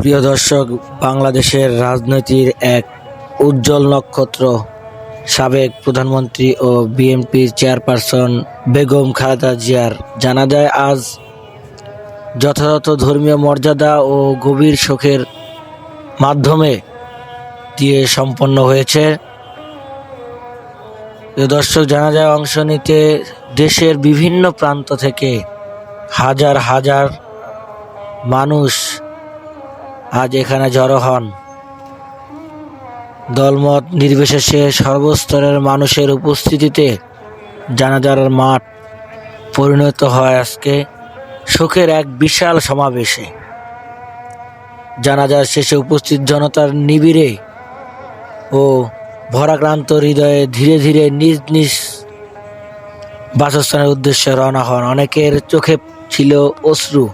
প্রিয় দর্শক, বাংলাদেশের রাজনীতির এক উজ্জ্বল নক্ষত্র সাবেক প্রধানমন্ত্রী ও বিএনপির চেয়ারপারসন বেগম খালেদা জিয়ার। জানা যায়, আজ যথাযথ ধর্মীয় মর্যাদা ও গভীর শোকের মাধ্যমে দিয়ে সম্পন্ন হয়েছে। দর্শক, জানা যায়, অংশ নিতে দেশের বিভিন্ন প্রান্ত থেকে হাজার হাজার মানুষ আজ এখানে জড়ো হন। দলমত নির্বিশেষে সর্বস্তরের মানুষের উপস্থিতিতে জানাজার মাঠ পরিণত হয় আজকে শোকের এক বিশাল সমাবেশে। জানাজার শেষে উপস্থিত জনতার নিবিড়ে ও ভরাক্রান্ত হৃদয়ে ধীরে ধীরে নিজ নিজ বাসস্থানের উদ্দেশ্যে রওনা হন। অনেকের চোখে ছিল অশ্রু,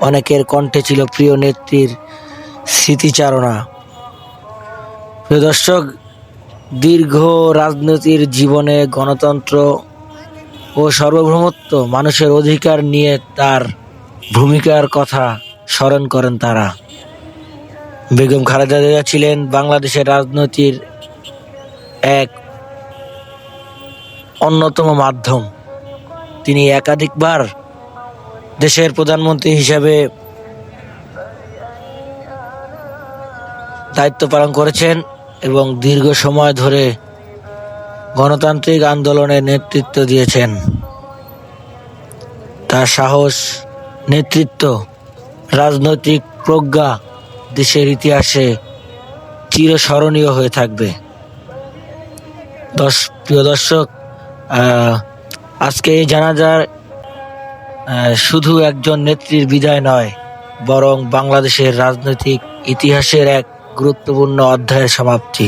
অনেকের কণ্ঠে ছিল প্রিয় নেত্রীর স্মৃতিচারণা। প্রিয় দর্শক, দীর্ঘ রাজনীতির জীবনে গণতন্ত্র ও সার্বভৌমত্ব মানুষের অধিকার নিয়ে তার ভূমিকার কথা স্মরণ করেন তারা। বেগম খালেদা জিয়া ছিলেন বাংলাদেশের রাজনীতির এক অন্যতম মাধ্যম। তিনি একাধিকবার দেশের প্রধানমন্ত্রী হিসাবে দায়িত্ব পালন করেছেন এবং দীর্ঘ সময় ধরে গণতান্ত্রিক আন্দোলনে নেতৃত্ব দিয়েছেন। তার সাহস নেতৃত্ব রাজনৈতিক প্রজ্ঞা দেশের ইতিহাসে চিরস্মরণীয় হয়ে থাকবে। দশ প্রিয় দর্শক আজকে এই জানাজার আহ, শুধু একজন নেত্রীর বিদায় নয় বরং বাংলাদেশের রাজনৈতিক ইতিহাসের এক গুরুত্বপূর্ণ অধ্যায়ের সমাপ্তি।